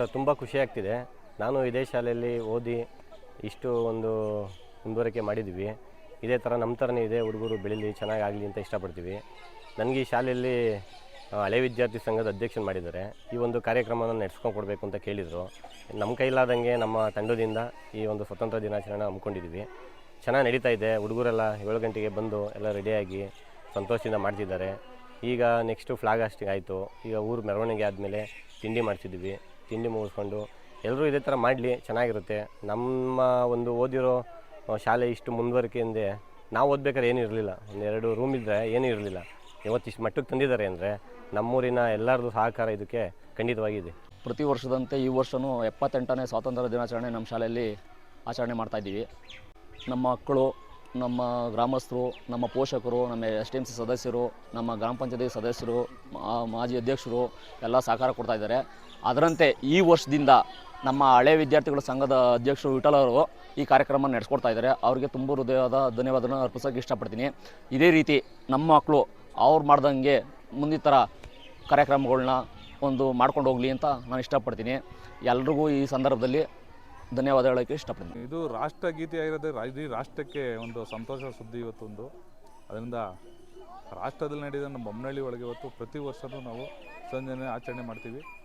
Sir, ತುಂಬ ಖುಷಿ ಆಗ್ತಿದೆ. ನಾನು ಇದೇ ಶಾಲೆಯಲ್ಲಿ ಓದಿ ಇಷ್ಟು ಒಂದು ಮುಂದುವರಿಕೆ ಮಾಡಿದ್ವಿ. ಇದೇ ಥರ ನಮ್ಮ ಥರನೇ ಇದೆ, ಹುಡುಗರು ಬೆಳೀಲಿ, ಚೆನ್ನಾಗಾಗಲಿ ಅಂತ ಇಷ್ಟಪಡ್ತೀವಿ. ನನಗೆ ಈ ಶಾಲೆಯಲ್ಲಿ ಹಳೆ ವಿದ್ಯಾರ್ಥಿ ಸಂಘದ ಅಧ್ಯಕ್ಷನ ಮಾಡಿದ್ದಾರೆ. ಈ ಒಂದು ಕಾರ್ಯಕ್ರಮವನ್ನು ನಡೆಸ್ಕೊಂಡು ಕೊಡಬೇಕು ಅಂತ ಕೇಳಿದರು. ನಮ್ಮ ಕೈಲಾದಂಗೆ ನಮ್ಮ ತಂಡದಿಂದ ಈ ಒಂದು ಸ್ವತಂತ್ರ ದಿನಾಚರಣೆ ಹಮ್ಮಿಕೊಂಡಿದ್ವಿ. ಚೆನ್ನಾಗಿ ನಡೀತಾ ಇದೆ. ಹುಡುಗರೆಲ್ಲ ಏಳು ಗಂಟೆಗೆ ಬಂದು ಎಲ್ಲ ರೆಡಿಯಾಗಿ ಸಂತೋಷದಿಂದ ಮಾಡ್ತಿದ್ದಾರೆ. ಈಗ ನೆಕ್ಸ್ಟು ಫ್ಲಾಗ್ ಹಾಸ್ಟಿಂಗ್ ಆಯಿತು ಈಗ ಊರು ಮೆರವಣಿಗೆ ಆದಮೇಲೆ ತಿಂಡಿ ಮಾಡ್ತಿದ್ವಿ. ತಿಂಡಿ ಮುಗಿಸ್ಕೊಂಡು ಎಲ್ಲರೂ ಇದೇ ಥರ ಮಾಡಲಿ, ಚೆನ್ನಾಗಿರುತ್ತೆ. ನಮ್ಮ ಒಂದು ಓದಿರೋ ಶಾಲೆ ಇಷ್ಟು ಮುಂದುವರಿಕೆಯಿಂದ ನಾವು ಓದ್ಬೇಕಾದ್ರೆ ಏನೂ ಇರಲಿಲ್ಲ. ಒಂದೆರಡು ರೂಮ್ ಇದ್ದರೆ ಏನೂ ಇರಲಿಲ್ಲ. ಇವತ್ತು ಇಷ್ಟು ಮಟ್ಟಕ್ಕೆ ತಂದಿದ್ದಾರೆ ಅಂದರೆ ನಮ್ಮೂರಿನ ಎಲ್ಲರದು ಸಹಕಾರ ಇದಕ್ಕೆ ಖಂಡಿತವಾಗಿದೆ. ಪ್ರತಿ ವರ್ಷದಂತೆ ಈ ವರ್ಷವೂ ಎಪ್ಪತ್ತೆಂಟನೇ ಸ್ವಾತಂತ್ರ್ಯ ದಿನಾಚರಣೆ ನಮ್ಮ ಶಾಲೆಯಲ್ಲಿ ಆಚರಣೆ ಮಾಡ್ತಾಯಿದ್ದೀವಿ ನಮ್ಮ ಮಕ್ಕಳು, ನಮ್ಮ ಗ್ರಾಮಸ್ಥರು, ನಮ್ಮ ಪೋಷಕರು, ನಮ್ಮ ಎಸ್ ಟಿ ಎಂ ಸಿ ಸದಸ್ಯರು, ನಮ್ಮ ಗ್ರಾಮ ಪಂಚಾಯತಿ ಸದಸ್ಯರು ಮಾಜಿ ಅಧ್ಯಕ್ಷರು ಎಲ್ಲ ಸಹಕಾರ ಕೊಡ್ತಾ ಇದ್ದಾರೆ. ಅದರಂತೆ ಈ ವರ್ಷದಿಂದ ನಮ್ಮ ಹಳೆ ವಿದ್ಯಾರ್ಥಿಗಳ ಸಂಘದ ಅಧ್ಯಕ್ಷರು ವಿಠಲ್ ಅವರು ಈ ಕಾರ್ಯಕ್ರಮ ನಡೆಸ್ಕೊಡ್ತಾ ಇದ್ದಾರೆ. ಅವರಿಗೆ ತುಂಬ ಹೃದಯದ ಧನ್ಯವಾದನ ಅರ್ಪಿಸೋಕೆ ಇಷ್ಟಪಡ್ತೀನಿ. ಇದೇ ರೀತಿ ನಮ್ಮ ಮಕ್ಕಳು ಅವ್ರು ಮಾಡ್ದಂಗೆ ಮುಂದಿನ ಕಾರ್ಯಕ್ರಮಗಳನ್ನ ಕಾರ್ಯಕ್ರಮಗಳ್ನ ಒಂದು ಮಾಡ್ಕೊಂಡು ಹೋಗಲಿ ಅಂತ ನಾನು ಇಷ್ಟಪಡ್ತೀನಿ. ಎಲ್ರಿಗೂ ಈ ಸಂದರ್ಭದಲ್ಲಿ ಧನ್ಯವಾದ ಹೇಳೋಕ್ಕೆ ಇಷ್ಟಪಡ್ತೀನಿ. ಇದು ರಾಷ್ಟ್ರಗೀತೆ ಗೀತೆ ರಾ- ಇಡೀ ರಾಷ್ಟ್ರಕ್ಕೆ ಒಂದು ಸಂತೋಷ ಸುದ್ದಿ ಇವತ್ತೊಂದು. ಅದರಿಂದ ರಾಷ್ಟ್ರದಲ್ಲಿ ನಡೆದ ನಮ್ಮ ಬೊಮ್ಮನಹಳ್ಳಿ ಒಳಗೆ ಇವತ್ತು ಪ್ರತಿ ವರ್ಷವೂ ನಾವು ಸಂಜನೆ ಆಚರಣೆ ಮಾಡ್ತೀವಿ.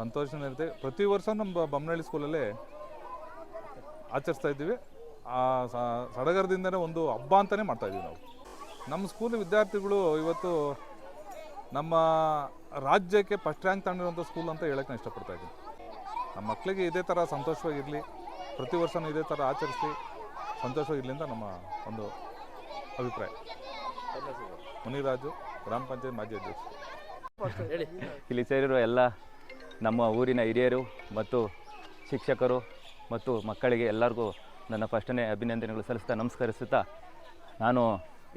ಸಂತೋಷ ಇರುತ್ತೆ ಪ್ರತಿ ವರ್ಷ ನಮ್ಮ ಬೊಮ್ಮನಹಳ್ಳಿ ಸ್ಕೂಲಲ್ಲಿ ಆಚರಿಸ್ತಾ ಇದ್ದೀವಿ. ಆ ಸಡಗರದಿಂದನೇ ಒಂದು ಹಬ್ಬ ಅಂತಲೇ ಮಾಡ್ತಾ ಇದ್ದೀವಿ ನಾವು. ನಮ್ಮ ಸ್ಕೂಲ್ ವಿದ್ಯಾರ್ಥಿಗಳು ಇವತ್ತು ನಮ್ಮ ರಾಜ್ಯಕ್ಕೆ ಫಸ್ಟ್ ರ್ಯಾಂಕ್ ತಗೊಂಡಿರುವಂಥ ಸ್ಕೂಲ್ ಅಂತ ಹೇಳೋಕ್ಕೆ ನಾನು ಇಷ್ಟಪಡ್ತಾ ಇದ್ದೀನಿ. ನಮ್ಮ ಮಕ್ಕಳಿಗೆ ಇದೇ ಥರ ಸಂತೋಷವಾಗಿರಲಿ, ಪ್ರತಿ ವರ್ಷವೂ ಇದೇ ಥರ ಆಚರಿಸಿ ಸಂತೋಷವಾಗಿರಲಿ ಅಂತ ನಮ್ಮ ಒಂದು ಅಭಿಪ್ರಾಯ. ಮುನಿರಾಜು, ಗ್ರಾಮ ಪಂಚಾಯತ್ ಮಾಜಿ ಅಧ್ಯಕ್ಷ. ಇಲ್ಲಿ ಸೇರಿರೋ ಎಲ್ಲ ನಮ್ಮ ಊರಿನ ಹಿರಿಯರು ಮತ್ತು ಶಿಕ್ಷಕರು ಮತ್ತು ಮಕ್ಕಳಿಗೆ ಎಲ್ಲರಿಗೂ ನನ್ನ ಫಸ್ಟನೇ ಅಭಿನಂದನೆಗಳು ಸಲ್ಲಿಸ್ತಾ ನಮಸ್ಕರಿಸುತ್ತಾ ನಾನು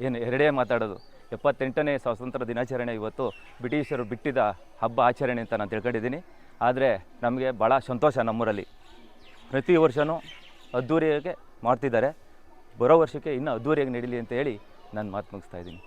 ಏನು ಎರಡೇ ಮಾತಾಡೋದು. ಎಪ್ಪತ್ತೆಂಟನೇ ಸ್ವಾತಂತ್ರ್ಯ ದಿನಾಚರಣೆ ಇವತ್ತು ಬ್ರಿಟಿಷರು ಬಿಟ್ಟಿದ ಹಬ್ಬ ಆಚರಣೆ ಅಂತ ನಾನು ತಿಳ್ಕೊಂಡಿದ್ದೀನಿ. ಆದರೆ ನಮಗೆ ಭಾಳ ಸಂತೋಷ ನಮ್ಮೂರಲ್ಲಿ. ಪ್ರತಿ ವರ್ಷವೂ ಅದ್ಧೂರಿಯಾಗೆ ಮಾಡ್ತಿದ್ದಾರೆ. ಬರೋ ವರ್ಷಕ್ಕೆ ಇನ್ನೂ ಅದ್ದೂರಿಯಾಗಿ ನಡೀಲಿ ಅಂತ ಹೇಳಿ ನಾನು ಮಾತು ಮುಗಿಸ್ತಾ ಇದ್ದೀನಿ.